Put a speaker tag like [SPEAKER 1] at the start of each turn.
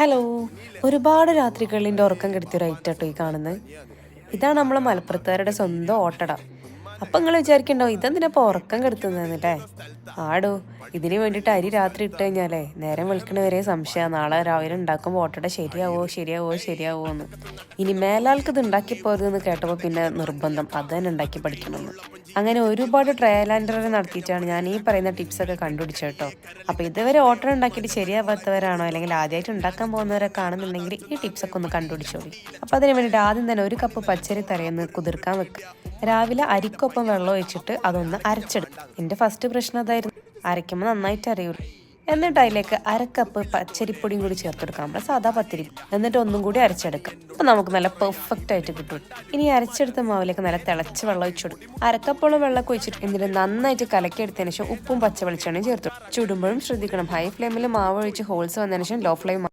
[SPEAKER 1] Hello ഒരുപാട് രാത്രികളിന്റെ ഉറക്കം കെടുത്തിയ റൈറ്റാട്ടോ ഈ കാണുന്നത് ഇതാണ് നമ്മളെ മലപ്പുറത്തുകാരുടെ സ്വന്തം ഓട്ടട. അപ്പം നിങ്ങൾ വിചാരിക്കണ്ടോ ഇതെന്തിനപ്പോൾ ഉറക്കം കെടുത്തുന്നതെന്നല്ലേ ആടോ ഇതിന് വേണ്ടിയിട്ട് അരി രാത്രി ഇട്ട് കഴിഞ്ഞാലേ നേരം വെളുക്കണ വരെ സംശയമാണ് നാളെ രാവിലെ ഉണ്ടാക്കുമ്പോൾ ഓട്ടട ശരിയാവോ ശരിയാവോ ശരിയാവോ എന്ന്. ഇനി മേലാൾക്ക് ഇത് ഉണ്ടാക്കി പോരുതെന്ന് കേട്ടപ്പോൾ പിന്നെ നിർബന്ധം അത് തന്നെ ഉണ്ടാക്കി പഠിക്കണമെന്ന്. അങ്ങനെ ഒരുപാട് ട്രയൽ ആൻഡ് നടത്തിയിട്ടാണ് ഞാൻ ഈ പറയുന്ന ടിപ്സൊക്കെ കണ്ടുപിടിച്ചത് കേട്ടോ. അപ്പോൾ ഇതുവരെ ഓട്ടർ ഉണ്ടാക്കിയിട്ട് ശരിയാവാത്തവരാണോ അല്ലെങ്കിൽ ആദ്യമായിട്ട് ഉണ്ടാക്കാൻ പോകുന്നവരൊക്കെ ആണെന്നുണ്ടെങ്കിൽ ഈ ടിപ്സൊക്കെ ഒന്ന് കണ്ടുപിടിച്ചോളി. അപ്പോൾ അതിന് വേണ്ടിയിട്ട് ആദ്യം തന്നെ ഒരു കപ്പ് പച്ചരി തലേന്ന് കുതിർക്കാൻ വെക്കുക രാവിലെ അരിക്കൊപ്പം വെള്ളം ഒഴിച്ചിട്ട് അതൊന്ന് അരച്ചെടുക്കും. എന്റെ ഫസ്റ്റ് പ്രശ്നം അതായിരുന്നു അരയ്ക്കുമ്പോൾ നന്നായിട്ട് അറിയുള്ളൂ എന്നിട്ട് അതിലേക്ക് അരക്കപ്പ് പച്ചരിപ്പൊടിയും കൂടി ചേർത്തെടുക്കാം നമ്മുടെ സാധാ പത്തിരി. എന്നിട്ട് ഒന്നും കൂടി അരച്ചെടുക്കാം. അപ്പം നമുക്ക് നല്ല പെർഫെക്റ്റ് ആയിട്ട് കിട്ടും. ഇനി അരച്ചെടുത്ത മാവിലേക്ക് നല്ല തിളച്ച് വെള്ളം ഒഴിച്ചു കൊടുക്കും. അരക്കപ്പോളം വെള്ളം ഒഴിച്ചിട്ട് എന്നിട്ട് നന്നായിട്ട് കലക്കിയെടുത്തതിന് ശേഷം ഉപ്പും പച്ചവെളിച്ചെണ്ണയും ചേർത്തു ചുടുമ്പോഴും ശ്രദ്ധിക്കണം. ഹൈ ഫ്ലെയിമിൽ മാവ് ഒഴിച്ച് ഹോൾസ് വന്നതിന് ശേഷം ലോ ഫ്ലെയിം